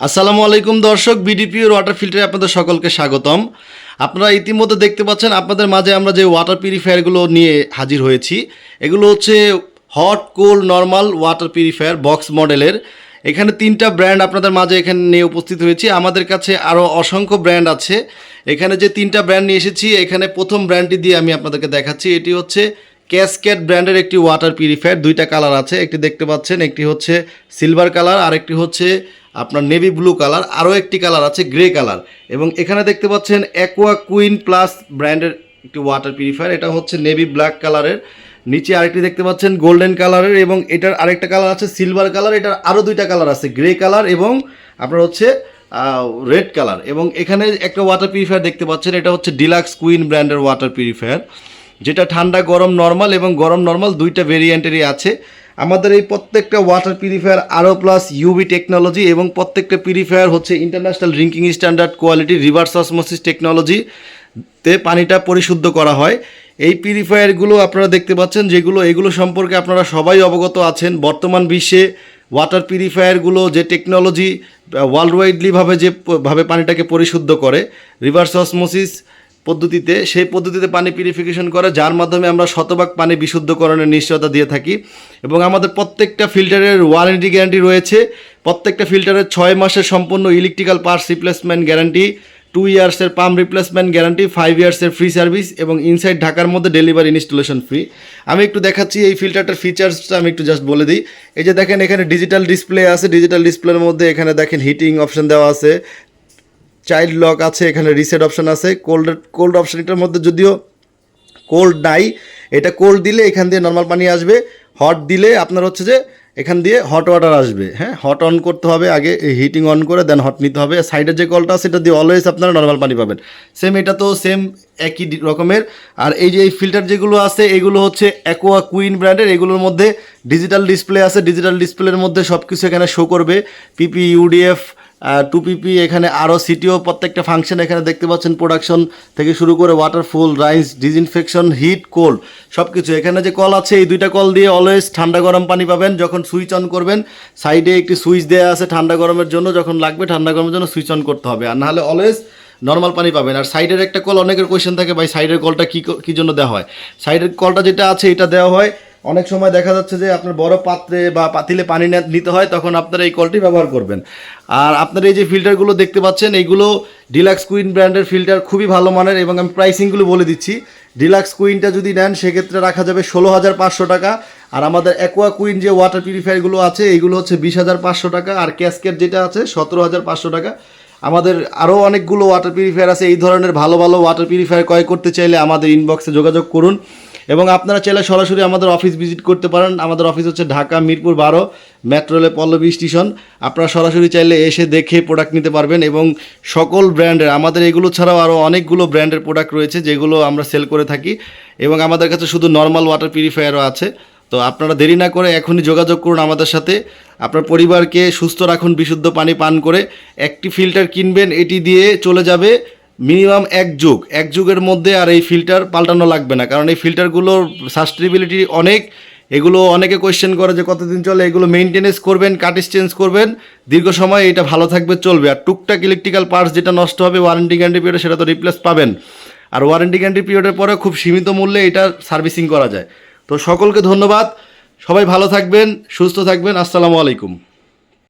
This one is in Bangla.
আসসালামু আলাইকুম দর্শক বিডিপি ওয়াটার ফিল্টারে আপনাদের সকলকে স্বাগতম। আপনারা ইতিমধ্যে দেখতে পাচ্ছেন, আপনাদের মাঝে আমরা যে ওয়াটার পিউরিফায়ারগুলো নিয়ে হাজির হয়েছি, এগুলো হচ্ছে hot cold normal water purifier box মডেলের এখানে তিনটা ব্র্যান্ড আপনাদের মাঝে এখানে নিয়ে উপস্থিত হয়েছি। আমাদের কাছে আরও অসংখ্য ব্র্যান্ড আছে। এখানে যে তিনটা ব্র্যান্ড নিয়ে এসেছি, এখানে প্রথম ব্র্যান্ডটি দিয়ে আমি আপনাদেরকে দেখাচ্ছি। এটি হচ্ছে ক্যাসকেট ব্র্যান্ডের একটি ওয়াটার পিউরিফায়ার দুইটা কালার আছে। একটি দেখতে পাচ্ছেন, একটি হচ্ছে সিলভার কালার আর একটি হচ্ছে আপনার নেভি ব্লু কালার আরও একটি কালার আছে গ্রে কালার এবং এখানে দেখতে পাচ্ছেন অ্যাকোয়া কুইন প্লাস ব্র্যান্ডের একটি ওয়াটার পিউরিফায়ার এটা হচ্ছে নেভি ব্ল্যাক কালারের নিচে আরেকটি দেখতে পাচ্ছেন গোল্ডেন কালারের এবং এটার আরেকটা কালার আছে সিলভার কালার এটার আরও দুইটা কালার আছে গ্রে কালার এবং আপনার হচ্ছে রেড কালার এবং এখানে একটা ওয়াটার পিউরিফায়ার দেখতে পাচ্ছেন, এটা হচ্ছে ডিলাক্স কুইন ব্র্যান্ডের ওয়াটার পিউরিফায়ার যেটা ঠান্ডা, গরম নর্মাল এবং গরম নর্মাল দুইটা ভেরিয়েন্টেরই আছে। আমাদের এই প্রত্যেকটা ওয়াটার পিউরিফায়ার আরও প্লাস ইউবি টেকনোলজি এবং প্রত্যেকটা পিউরিফায়ার হচ্ছে international drinking standard quality reverse osmosis technology তে পানিটা পরিশুদ্ধ করা হয়। এই পিউরিফায়ারগুলো আপনারা দেখতে পাচ্ছেন যেগুলো, এগুলো সম্পর্কে আপনারা সবাই অবগত আছেন। বর্তমান বিশ্বে ওয়াটার পিউরিফায়ারগুলো যে টেকনোলজি ওয়ার্ল্ড ওয়াইডলিভাবে যে, ভাবে পানিটাকে পরিশুদ্ধ করে রিভার্স অসমোসিস পদ্ধতিতে, সেই পদ্ধতিতে পানি পিউরিফিকেশন করে, যার মাধ্যমে আমরা শতভাগ পানি বিশুদ্ধকরণের নিশ্চয়তা দিয়ে থাকি। এবং আমাদের প্রত্যেকটা ফিল্টারের ওয়ারেন্টি গ্যারান্টি রয়েছে। প্রত্যেকটা ফিল্টারের ছয় মাসের সম্পূর্ণ electrical parts replacement guarantee two ইয়ার্সের pump replacement guarantee five ইয়ার্সের ফ্রি সার্ভিস এবং ইনসাইড ঢাকার মধ্যে ডেলিভারি ইনস্টলেশন ফ্রি আমি একটু দেখাচ্ছি এই ফিল্টারটার ফিচার্সটা আমি একটু জাস্ট বলে দিই। এই যে দেখেন, এখানে ডিজিটাল ডিসপ্লে আছে। ডিজিটাল ডিসপ্লের মধ্যে এখানে দেখেন হিটিং অপশন দেওয়া আছে। চাইল্ড লক আছে, এখানে রিসেট অপশান আছে। কোল্ড কোল্ড অপশন এটার মধ্যে যদিও কোল্ড নাই, এটা কোল্ড দিলে এখান দিয়ে নর্মাল পানি আসবে। হট দিলে আপনার হচ্ছে যে এখান দিয়ে হট ওয়াটার আসবে। হ্যাঁ হট অন করতে হবে, আগে হিটিং অন করে দেন হট নিতে হবে। সাইডের যে কলটা আছে সেটা দিয়ে অলওয়েজ আপনারা নর্মাল পানি পাবেন। সেম এটা তো সেম একই রকমের। আর এই যে এই ফিল্টার যেগুলো আছে, এগুলো হচ্ছে অ্যাকোয়া কুইন ব্র্যান্ডের এগুলোর মধ্যে ডিজিটাল ডিসপ্লে আছে। ডিজিটাল ডিসপ্লের মধ্যে সব কিছু এখানে শো করবে। পিপি ইউডিএফ টু পিপি এখানে আরও সিটিও প্রত্যেকটা ফাংশন এখানে দেখতে পাচ্ছেন প্রোডাকশন থেকে শুরু করে ওয়াটারফুল রাইস ডিসইনফেকশন হিট কোল্ড সব কিছু এখানে যে কল আছে, এই দুইটা কল দিয়ে অলওয়েজ ঠান্ডা গরম পানি পাবেন। যখন সুইচ অন করবেন সাইডে একটি সুইচ দেওয়া আছে ঠান্ডা গরমের জন্য, যখন লাগবে ঠান্ডা গরমের জন্য সুইচ অন করতে হবে। আর নাহলে অলওয়েজ নর্মাল পানি পাবেন। আর সাইডের একটা কল অনেকের কোয়েশ্চেন থাকে, ভাই সাইডের কলটা কী কী জন্য দেওয়া হয়? সাইডের কলটা যেটা আছে, এটা দেওয়া হয় অনেক সময় দেখা যাচ্ছে যে আপনার বড় পাত্রে বা পাতিলে পানি নিতে হয়, তখন আপনারা এই কলটি ব্যবহার করবেন। আর আপনার এই যে ফিল্টারগুলো দেখতে পাচ্ছেন, এইগুলো ডিলাক্স কুইন ব্র্যান্ডের ফিল্টার খুবই ভালো মানের এবং আমি প্রাইসিংগুলো বলে দিচ্ছি। ডিলাক্স কুইনটা যদি নেন, সেক্ষেত্রে রাখা যাবে ষোলো হাজার পাঁচশো টাকা। আর আমাদের অ্যাকোয়া কুইন যে ওয়াটার পিউরিফায়ারগুলো আছে, এইগুলো হচ্ছে বিশ হাজার পাঁচশো টাকা। আর ক্যাসকেট যেটা আছে, সতেরো হাজার পাঁচশো টাকা। আমাদের আরও অনেকগুলো ওয়াটার পিউরিফায়ার আছে। এই ধরনের ভালো ভালো ওয়াটার পিউরিফায়ার ক্রয় করতে চাইলে আমাদের ইনবক্সে যোগাযোগ করুন। এবং আপনারা চাইলে সরাসরি আমাদের অফিস ভিজিট করতে পারেন। আমাদের অফিস হচ্ছে ঢাকা মিরপুর বারো মেট্রোলে পল্লবী স্টেশন আপনারা সরাসরি চাইলে এসে দেখে প্রোডাক্ট নিতে পারবেন এবং সকল ব্র্যান্ডের, আমাদের এগুলো ছাড়াও আরও অনেকগুলো ব্র্যান্ডের প্রোডাক্ট রয়েছে যেগুলো আমরা সেল করে থাকি। এবং আমাদের কাছে শুধু নর্মাল ওয়াটার পিউরিফায়ারও আছে। তো আপনারা দেরি না করে এখনই যোগাযোগ করুন আমাদের সাথে। আপনার পরিবারকে সুস্থ রাখুন, বিশুদ্ধ পানি পান করে। একটি ফিল্টার কিনবেন, এটি দিয়ে চলে যাবে। মিনিমাম এক যুগ। এক যুগের মধ্যে আর এই ফিল্টার পাল্টানো লাগবে না। কারণ এই ফিল্টারগুলোর সাস্টেনেবিলিটি অনেক। এগুলো অনেকে কোয়েশ্চেন করে যে কতদিন চলে, এগুলো মেনটেনেন্স করবেন কাটিস চেঞ্জ করবেন। দীর্ঘ সময় এটা ভালো থাকবে, চলবে। আর টুকটাক ইলেকট্রিক্যাল পার্টস যেটা নষ্ট হবে ওয়ারেন্টি গ্যারান্টি পিরিয়ডে সেটা তো রিপ্লেস পাবেন। আর ওয়ারেন্টি গ্যারান্টি পিরিয়ডের পরে খুব সীমিত মূল্যে এটা সার্ভিসিং করা যায়। তো সকলকে ধন্যবাদ। সবাই ভালো থাকবেন, সুস্থ থাকবেন। আসসালামু আলাইকুম।